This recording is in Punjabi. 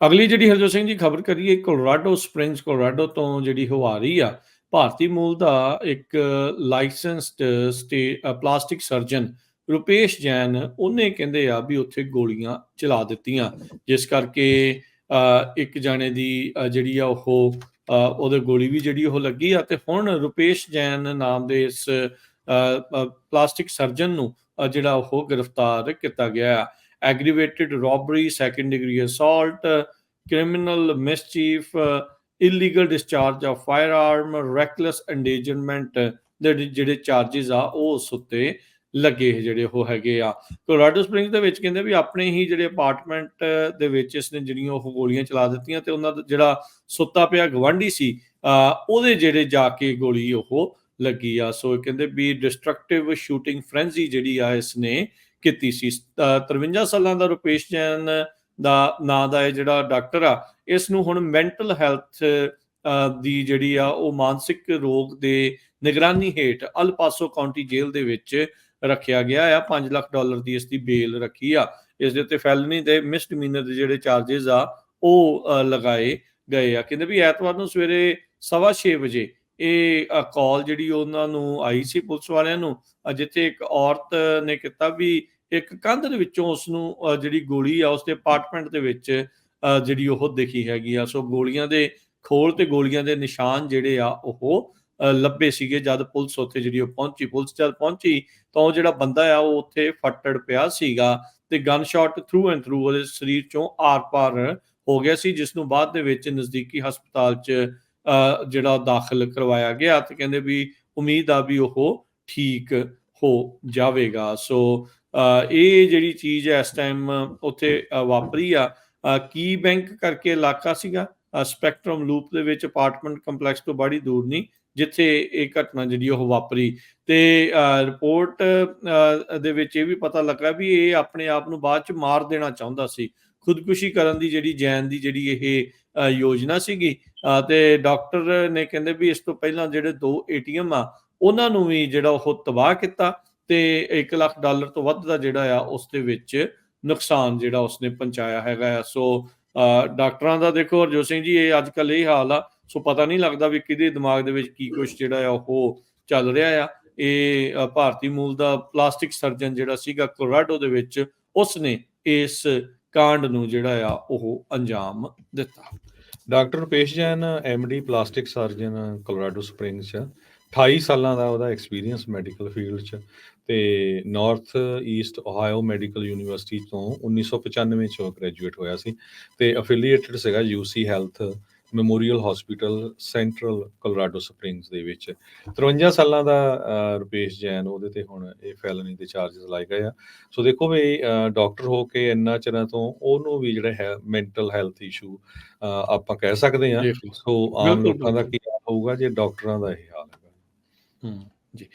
ਅਗਲੀ ਜਿਹੜੀ ਹਰਜੋਤ ਸਿੰਘ ਜੀ ਖਬਰ ਕਰੀਏ, ਕੋਲੋਰਾਡੋ ਸਪ੍ਰਿੰਗਸ, ਕੋਲੋਰਾਡੋ ਤੋਂ ਜਿਹੜੀ ਹੋ ਰਹੀ ਆ, ਭਾਰਤੀ ਮੂਲ ਦਾ ਇੱਕ ਲਾਇਸੈਂਸਡ ਸਟੇ ਪਲਾਸਟਿਕ ਸਰਜਨ ਰੁਪੇਸ਼ ਜੈਨ, ਉਹਨੇ ਕਹਿੰਦੇ ਆ ਵੀ ਉੱਥੇ ਗੋਲੀਆਂ ਚਲਾ ਦਿੱਤੀਆਂ। ਜਿਸ ਕਰਕੇ ਇੱਕ ਜਾਣੇ ਦੀ ਜਿਹੜੀ ਆ ਉਹ ਉਹਦੇ ਗੋਲੀ ਵੀ ਜਿਹੜੀ ਉਹ ਲੱਗੀ ਆ ਤੇ ਹੁਣ ਰੁਪੇਸ਼ ਜੈਨ ਨਾਮ ਦੇ ਇਸ ਪਲਾਸਟਿਕ ਸਰਜਨ ਨੂੰ ਜਿਹੜਾ ਉਹ ਗ੍ਰਿਫਤਾਰ ਕੀਤਾ ਗਿਆ aggravated robbery second degree assault criminal mischief, uh, illegal discharge of firearm, reckless endangerment uh, ਦੇ ਜਿਹੜੇ- ਜਿਹੜੇ ਚਾਰजेस ਆ ਉਹ ਉਸ ਉੱਤੇ ਲੱਗੇ ਜਿਹੜੇ ਉਹ ਹੈਗੇ ਆ। ਕੋਲੋਰਾਡੋ ਸਪ੍ਰਿੰਗਸ ਦੇ ਵਿੱਚ ਕਹਿੰਦੇ ਵੀ ਆਪਣੇ ਹੀ ਜਿਹੜੇ ਅਪਾਰਟਮੈਂਟ ਦੇ ਵਿੱਚ ਇਸਨੇ ਜਿਹੜੀਆਂ ਉਹ ਗੋਲੀਆਂ ਚਲਾ ਦਿੱਤੀਆਂ ਤੇ ਉਹਨਾਂ ਦਾ ਜਿਹੜਾ ਸੁੱਤਾ ਪਿਆ ਗਵਾਂਢੀ ਸੀ ਅਹ ਉਹਦੇ ਜਿਹੜੇ ਜਾ ਕੇ ਗੋਲੀ ਉਹ ਲੱਗੀ ਆ। ਸੋ ਇਹ ਕਹਿੰਦੇ ਵੀ ਡਿਸਟਰਕਟਿਵ ਸ਼ੂਟਿੰਗ ਫ੍ਰੈਂਜ਼ੀ ਜਿਹੜੀ ਆ ਇਸਨੇ ਕੀਤੀ ਸੀ। ਅਹ 53 ਸਾਲਾਂ ਦਾ ਰੁਪੇਸ਼ ਜੈਨ ਦਾ ਨਾਂ ਦਾ ਇਹ ਜਿਹੜਾ ਡਾਕਟਰ ਆ, ਇਸ ਨੂੰ ਹੁਣ ਮੈਂਟਲ ਹੈਲਥ ਦੀ ਜਿਹੜੀ ਆ, ਉਹ ਮਾਨਸਿਕ ਰੋਗ ਦੇ ਨਿਗਰਾਨੀ ਹੇਠ ਅਲਪਾਸੋ ਕਾਉਂਟੀ ਜੇਲ੍ਹ ਦੇ ਵਿੱਚ ਰੱਖਿਆ ਗਿਆ ਆ। 5 ਲੱਖ ਡਾਲਰ ਦੀ ਇਸ ਦੀ ਬੇਲ ਰੱਖੀ ਆ। ਇਸ ਦੇ ਉੱਤੇ ਫੈਲਨੀ ਦੇ ਮਿਸਡਮੀਨਰ ਦੇ ਜਿਹੜੇ ਚਾਰजेस ਆ, ਉਹ ਲਗਾਏ ਗਏ ਆ। ਕਹਿੰਦੇ ਵੀ ਐਤਵਾਰ ਨੂੰ ਸਵੇਰੇ 6:30 ਵਜੇ ਇਹ ਕਾਲ ਜਿਹੜੀ ਉਹਨਾਂ ਨੂੰ ਆਈ ਸੀ ਪੁਲਿਸ ਵਾਲਿਆਂ ਨੂੰ ਜਿੱਥੇ ਇੱਕ ਔਰਤ ਨੇ ਕੀਤਾ ਵੀ ਇੱਕ ਕੰਧ ਦੇ ਵਿੱਚੋਂ ਉਸ ਨੂੰ ਜਿਹੜੀ ਗੋਲੀ ਆ, ਉਸ ਦੇ ਅਪਾਰਟਮੈਂਟ ਦੇ ਵਿੱਚ ਜਿਹੜੀ ਉਹ ਦਿਖੀ ਹੈਗੀ ਆ। ਸੋ ਗੋਲੀਆਂ ਦੇ ਖੋਲ ਤੇ ਗੋਲੀਆਂ ਦੇ ਨਿਸ਼ਾਨ ਜਿਹੜੇ ਆ, ਉਹ ਲੱਭੇ ਸੀਗੇ ਜਦ ਪੁਲਿਸ ਉੱਥੇ ਜਿਹੜੀ ਉਹ ਪਹੁੰਚੀ। ਪੁਲਿਸ ਜਦ ਪਹੁੰਚੀ ਤਾਂ ਉਹ ਜਿਹੜਾ ਬੰਦਾ ਆ, ਉਹ ਉੱਥੇ ਫੱਟੜ ਪਿਆ ਸੀਗਾ ਤੇ gun shot through and through ਉਹਦੇ ਸਰੀਰ ਚੋਂ ਆਰ-ਪਾਰ ਹੋ ਗਿਆ ਸੀ, ਜਿਸ ਨੂੰ ਬਾਅਦ ਦੇ ਵਿੱਚ ਨਜ਼ਦੀਕੀ ਹਸਪਤਾਲ 'ਚ ਜਿਹੜਾ ਦਾਖਲ ਕਰਵਾਇਆ ਗਿਆ ਤੇ ਕਹਿੰਦੇ ਵੀ ਉਮੀਦ ਆ ਵੀ ਉਹ ਠੀਕ ਹੋ ਜਾਵੇਗਾ। ਸੋ ਅ, ਇਹ ਜਿਹੜੀ ਚੀਜ਼ ਹੈ ਇਸ ਟਾਈਮ ਉੱਥੇ ਵਾਪਰੀ ਆ। ਕੀ ਬੈਂਕ ਕਰਕੇ ਇਲਾਕਾ ਸੀਗਾ? ਸਪੈਕਟਰਮ ਲੂਪ ਦੇ ਵਿੱਚ ਅਪਾਰਟਮੈਂਟ ਕੰਪਲੈਕਸ ਤੋਂ ਬੜੀ ਦੂਰ ਨਹੀਂ। ਜਿੱਥੇ ਇਹ ਘਟਨਾ ਜਿਹੜੀ ਉਹ ਵਾਪਰੀ। ਤੇ ਰਿਪੋਰਟ ਦੇ ਵਿੱਚ ਇਹ ਵੀ ਪਤਾ ਲੱਗਾ ਵੀ ਇਹ ਆਪਣੇ ਆਪ ਨੂੰ ਬਾਅਦ ਚ ਮਾਰ ਦੇਣਾ ਚਾਹੁੰਦਾ ਸੀ। ਖੁਦਕੁਸ਼ੀ ਕਰਨ ਦੀ ਜਿਹੜੀ ਜੈਨ ਦੀ ਜਿਹੜੀ ਇਹ ਯੋਜਨਾ ਸੀਗੀ ਤੇ ਡਾਕਟਰ ਨੇ ਕਹਿੰਦੇ ਵੀ ਇਸ ਤੋਂ ਪਹਿਲਾਂ ਜਿਹੜੇ ਦੋ ਏਟੀਐਮ ਆ ਉਹਨਾਂ ਨੂੰ ਵੀ ਜਿਹੜਾ ਉਹ ਤਬਾਹ ਕੀਤਾ ਤੇ 1 ਲੱਖ ਡਾਲਰ ਤੋਂ ਵੱਧ ਦਾ ਜਿਹੜਾ ਆ ਉਸ ਦੇ ਵਿੱਚ ਨੁਕਸਾਨ ਜਿਹੜਾ ਉਸਨੇ ਪਹੁੰਚਾਇਆ ਹੈਗਾ ਆ। ਸੋ ਅ, ਡਾਕਟਰਾਂ ਦਾ ਦੇਖੋ ਹਰਜੋਤ ਸਿੰਘ ਜੀ ਇਹ ਅੱਜ ਕੱਲ ਇਹ ਹਾਲ ਆ ਸੋ ਪਤਾ ਨਹੀਂ ਲੱਗਦਾ ਵੀ ਕਿਹਦੇ ਦਿਮਾਗ ਦੇ ਵਿੱਚ ਕੀ ਕੁਝ ਜਿਹੜਾ ਆ ਉਹ ਚੱਲ ਰਿਹਾ ਆ। ਇਹ ਭਾਰਤੀ ਮੂਲ ਦਾ ਪਲਾਸਟਿਕ ਸਰਜਨ ਜਿਹੜਾ ਸੀਗਾ ਕੋਲੋਰਾਡੋ ਦੇ ਵਿੱਚ ਉਸਨੇ ਇਸ ਕਾਂਡ ਨੂੰ ਜਿਹੜਾ ਆ ਉਹ ਅੰਜਾਮ ਦਿੱਤਾ। Doctor Rupesh Jain MD plastic surgeon Colorado Springs ਚ 28 ਸਾਲਾਂ ਦਾ ਉਹਦਾ ਐਕਸਪੀਰੀਅੰਸ ਮੈਡੀਕਲ ਫੀਲਡ ਚ ਤੇ north east Ohio medical university ਤੋਂ 1995 ਚ ਉਹ ਗ੍ਰੈਜੂਏਟ ਹੋਇਆ ਸੀ ਤੇ ਅਫੀਲੀਏਟਡ ਸੀਗਾ UC health memorial hospital central Colorado Springs ਦੇ ਵਿੱਚ। 53 ਸਾਲਾਂ ਦਾ ਰੁਪੇਸ਼ ਜੈਨ ਉਹਦੇ ਤੇ ਹੁਣ ਇਹ ਫੈਲਨੀ ਦੇ ਚਾਰजेस ਲਾਏ ਗਏ ਆ। ਸੋ ਦੇਖੋ ਵੀ ਡਾਕਟਰ ਹੋ ਕੇ ਇੰਨਾ ਚਿਰਾਂ ਤੋਂ ਉਹਨੂੰ ਵੀ ਜਿਹੜਾ ਹੈ ਮੈਂਟਲ ਹੈਲਥ ਇਸ਼ੂ ਆਪਾਂ ਕਹਿ ਸਕਦੇ ਆ ਸੋ ਆਮ ਲੋਕਾਂ ਦਾ। ਕੀ ਹਾਲ ਹੋਊਗਾ ਜੇ ਡਾਕਟਰਾਂ ਦਾ ਇਹ ਹਾਲ ਹੈਗਾ। ਹੂੰ ਜੀ।